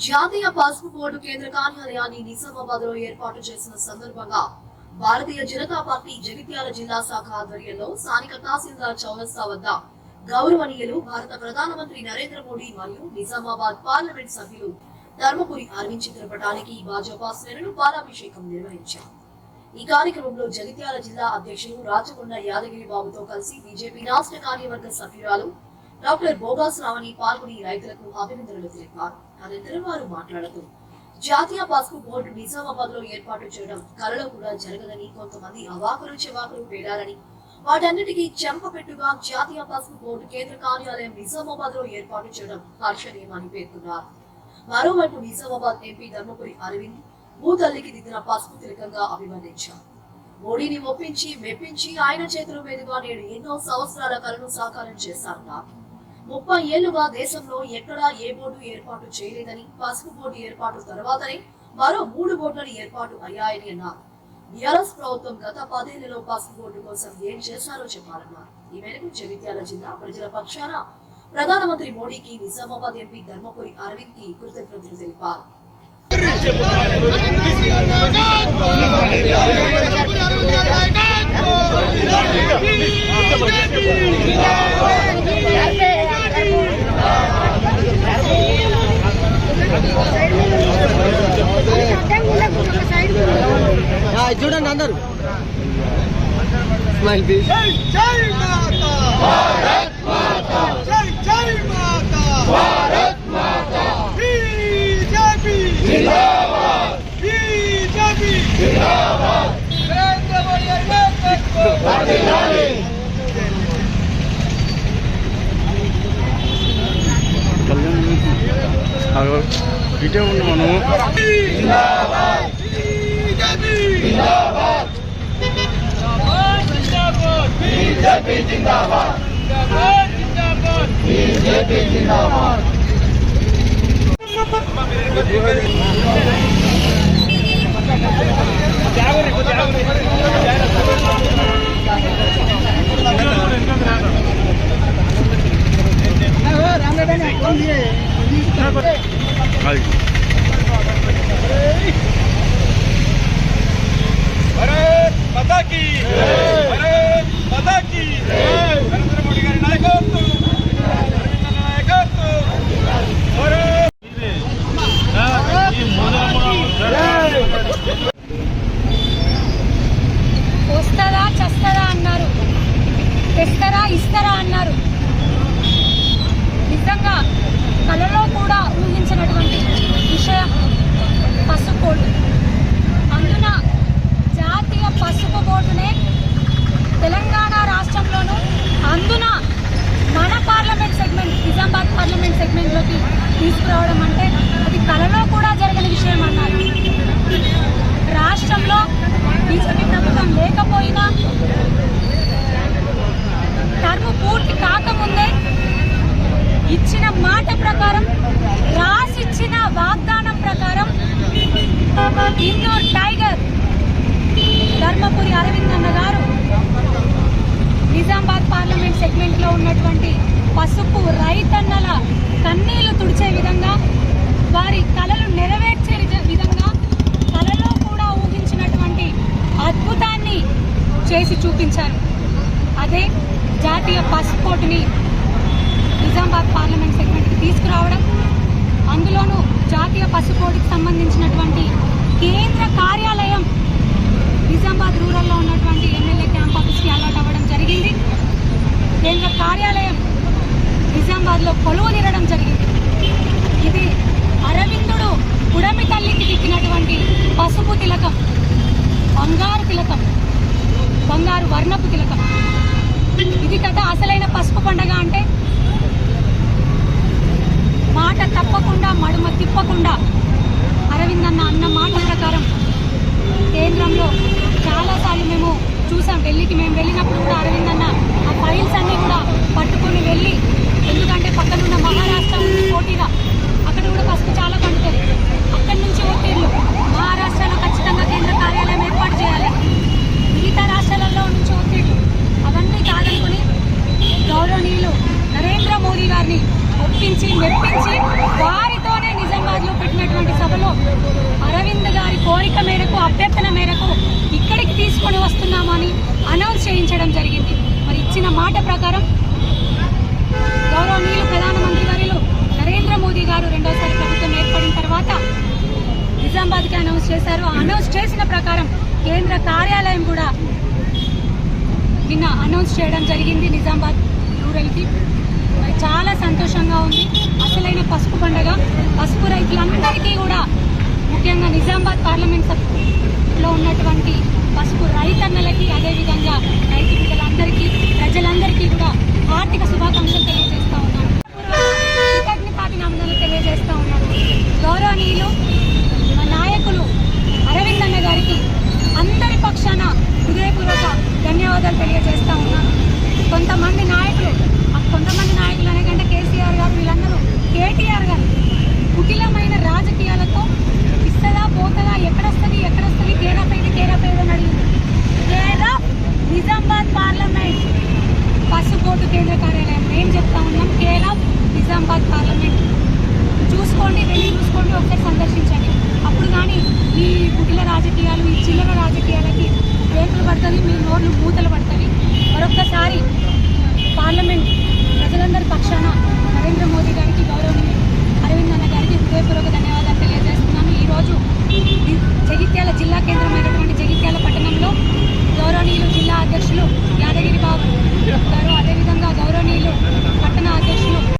జాతీయ పసుపు బోర్డు కేంద్ర కార్యాలయాన్ని నిజామాబాద్లో ఏర్పాటు చేసిన సందర్భంగా భారతీయ జనతా పార్టీ జగిత్యాల జిల్లా శాఖ ఆధ్వర్యంలో స్థానిక తహసీల్దార్ చౌరస్తా వద్ద గౌరవనీయులు భారత ప్రధానమంత్రి నరేంద్ర మోడీ మరియు నిజామాబాద్ పార్లమెంట్ సభ్యులు ధర్మపురి అరవింద్ చిత్రపటానికి భాజపా శ్రేణులు పాలాభిషేకం నిర్వహించారు. ఈ కార్యక్రమంలో జగిత్యాల జిల్లా అధ్యక్షులు రాచకొండ యాదగిరి బాబుతో కలిసి బీజేపీ రాష్ట్ర కార్యవర్గ సభ్యురాలు డాక్టర్ బోగాస్ రావని పాల్గొని రైతులకు అభినందనలు తెలిపారు. అనంతరం వారు మాట్లాడుతూ జాతీయ పసుపు బోర్డు నిజామాబాద్లో ఏర్పాటు చేయడం కలలో కూడా జరగదని కొంతమంది అవాకులు చెవాకులు పేడారని వాటన్నిటికీ చెంపపెట్టుగా జాతీయ పసుపు బోర్డు కేంద్ర కార్యాలయం నిజామాబాద్లో ఏర్పాటు చేయడం హర్షణీయమని పేర్కొన్నారు. మరోవైపు నిజామాబాద్ ఎంపీ ధర్మపురి అరవింద్ భూతల్లికి దిద్దిన పసుపు తిలకంగా అభివర్ణించారు. మోడీని ఒప్పించి మెప్పించి ఆయన చేతుల మీదుగా నేడు ఎన్నో సంవత్సరాల కలను సాకారం చేశారన్నారు. ముప్పై ఏళ్ళుగా దేశంలో ఎక్కడా ఏ బోర్డు ఏర్పాటు చేయలేదని పసుపు బోర్డు ఏర్పాటు తర్వాతనే మరో మూడు బోర్డులు ఏర్పాటు అయ్యాయని అన్నారు. బీఆర్ఎస్ ప్రభుత్వం గత పదేళ్ళలో పసుపు బోర్డు కోసం ఏం చేశారో చెప్పాలన్నారు. ఈ మేరకు జగిత్యాల జిల్లా ప్రజల పక్షాన ప్రధానమంత్రి మోడీకి నిజామాబాద్ ఎంపీ ధర్మపురి అరవింద్కి కృతజ్ఞతలు తెలిపారు. చూడండి అందరు. స్మైల్ ప్లీజ్ జై జై మాతా. భారత్ మాతా జై జై మాతా భారత్ మాతా బీజేపీ జిందాబాద్ బీజేపీ జిందాబాద్ నరేంద్ర మోడీ నాయకత్వం వర్ధిల్లాలి ఇటే ఉంది మనము జిందాబాద్ బీజేపీ జిందాబాద్ జిందాబాద్ బీజేపీ జిందాబాద్ జిందాబాద్ జిందాబాద్ బీజేపీ జిందాబాద్ అది భారత్ నరేంద్ర మోడీ గారి నాయకత్వం అరవింద్ అన్న నాయకత్వం భారత్ వస్తుందా చస్తుందా అన్నారు తెస్తారా ఇస్తారా అన్నారు నిజంగా కలలో కూడా ఊహించినటువంటి విషయం పసుపు బోర్డు అందున జాతీయ పసుపు బోర్డునే తెలంగాణ రాష్ట్రంలోనూ అందున మన పార్లమెంట్ సెగ్మెంట్ నిజామాబాద్ పార్లమెంట్ సెగ్మెంట్లోకి తీసుకురావడం అంటే అది కలలో కూడా జరగని విషయం అన్నారు రాష్ట్రంలో బీజేపీ ప్రభుత్వం లేకపోయినా టర్మ్ పూర్తి కాకముందే ఇచ్చిన మాట ప్రకారం రాసిచ్చిన వాగ్దానం ప్రకారం ఇండోర్ టైగర్ ధర్మపురి అరవింద్ అన్న గారు నిజామాబాద్ పార్లమెంట్ సెగ్మెంట్లో ఉన్నటువంటి పసుపు రైతన్నల కన్నీళ్ళు తుడిచే విధంగా వారి కలలు నెరవేర్చే విధ- విధంగా కలలో కూడా ఊహించినటువంటి అద్భుతాన్ని చేసి చూపించారు. అదే జాతీయ పాస్పోర్ట్ని నిజామాబాద్ పార్లమెంట్ సెగ్మెంట్కి తీసుకురావడం అందులోనూ జాతీయ పసుపోటుకి సంబంధించినటువంటి కేంద్ర కార్యాలయం నిజామాబాద్ రూరల్లో ఉన్నటువంటి ఎమ్మెల్యే క్యాంప్ ఆఫీస్కి అలర్ట్ అవ్వడం జరిగింది. కేంద్ర కార్యాలయం నిజామాబాద్లో కొలువు తీరడం జరిగింది. ఇది అరవిందుడు ఉడమి తల్లికి దిక్కినటువంటి పసుపు తిలకం బంగారు తిలకం బంగారు వర్ణపు తిలకం. ఇది కదా అసలైన పసుపు పండగ అంటే మాట తప్పకుండా మడుమ తిప్పకుండా అరవింద్ అన్న అన్న మాట ప్రకారం కేంద్రంలో చాలాసార్లు మేము చూసాం. ఢిల్లీకి మేము వెళ్ళినప్పుడు కూడా అరవింద్ అన్న ఆ ఫైల్స్ అన్నీ కూడా పట్టుకొని వెళ్ళి ఎందుకంటే పక్కనున్న మహారాష్ట్ర ఉంది పోటీగా అక్కడ కూడా పసుపు చాలా పండుతుంది అక్కడి నుంచి ఒత్తిళ్ళు. మహారాష్ట్రలో ఖచ్చితంగా కేంద్ర కార్యాలయం ఏర్పాటు చేయాలి. మిగతా రాష్ట్రాలలో నుంచి ఒత్తిళ్ళు. అవన్నీ కాదనుకుని గౌరవనీయులు నరేంద్ర మోదీ గారిని ఒప్పించి మెప్పించి వారితోనే నిజామాబాద్లో పెట్టినటువంటి సభలో కోరిక మేరకు అభ్యర్థన మేరకు ఇక్కడికి తీసుకొని వస్తున్నామని అనౌన్స్ చేయించడం జరిగింది. మరి ఇచ్చిన మాట ప్రకారం గౌరవనీయులు ప్రధానమంత్రి వర్యులు నరేంద్ర మోదీ గారు రెండోసారి ప్రభుత్వం ఏర్పడిన తర్వాత నిజామాబాద్కి అనౌన్స్ చేశారు. అనౌన్స్ చేసిన ప్రకారం కేంద్ర కార్యాలయం కూడా నిన్న అనౌన్స్ చేయడం జరిగింది నిజామాబాద్ రూరల్కి. మరి చాలా సంతోషంగా ఉంది. అసలైన పసుపు పండగ పసుపు రైతులందరికీ కూడా ముఖ్యంగా నిజామాబాద్ పార్లమెంట్లో ఉన్నటువంటి పసుపు రైతన్నలకి అదేవిధంగా రైతు బిడ్డలందరికీ ప్రజలందరికీ కూడా ఆర్థిక శుభాకాంక్షలు తెలియజేస్తా ఉన్నాను. కృతజ్ఞతాభినందనలు తెలియజేస్తా ఉన్నాను. గౌరవనీయులు మా నాయకులు అరవింద్ అన్న గారికి అందరి పక్షాన హృదయపూర్వక ధన్యవాదాలు తెలియజేస్తా ఉన్నాను. కొంతమంది నాయకులు కొంతమంది నాయకులు అనకంటే కేసీఆర్ గారు వీళ్ళందరూ కేటీఆర్ గారు కుటిలమైన రాజకీయాలతో ఇస్తుందా పోతుందా ఎక్కడొస్తుంది ఎక్కడొస్తుంది కేరాపేది కేరాపేది అని అడిగింది. లేదా నిజామాబాద్ పార్లమెంట్ పసుపోటు కేంద్ర కార్యాలయం. ఏం చెప్తా ఉన్నాం కేరా నిజామాబాద్ పార్లమెంట్. చూసుకోండి వెళ్ళి చూసుకోండి ఒకసారి సందర్శించండి. అప్పుడు కానీ ఈ కుటిల రాజకీయాలు ఈ చిల్లర రాజకీయాలకి రేకులు పడుతుంది మీ నోర్లు మూతలు పడుతుంది. మరొక్కసారి పార్లమెంట్ ప్రజలందరి పక్షాన నరేంద్ర మోదీ గారికి గౌరవం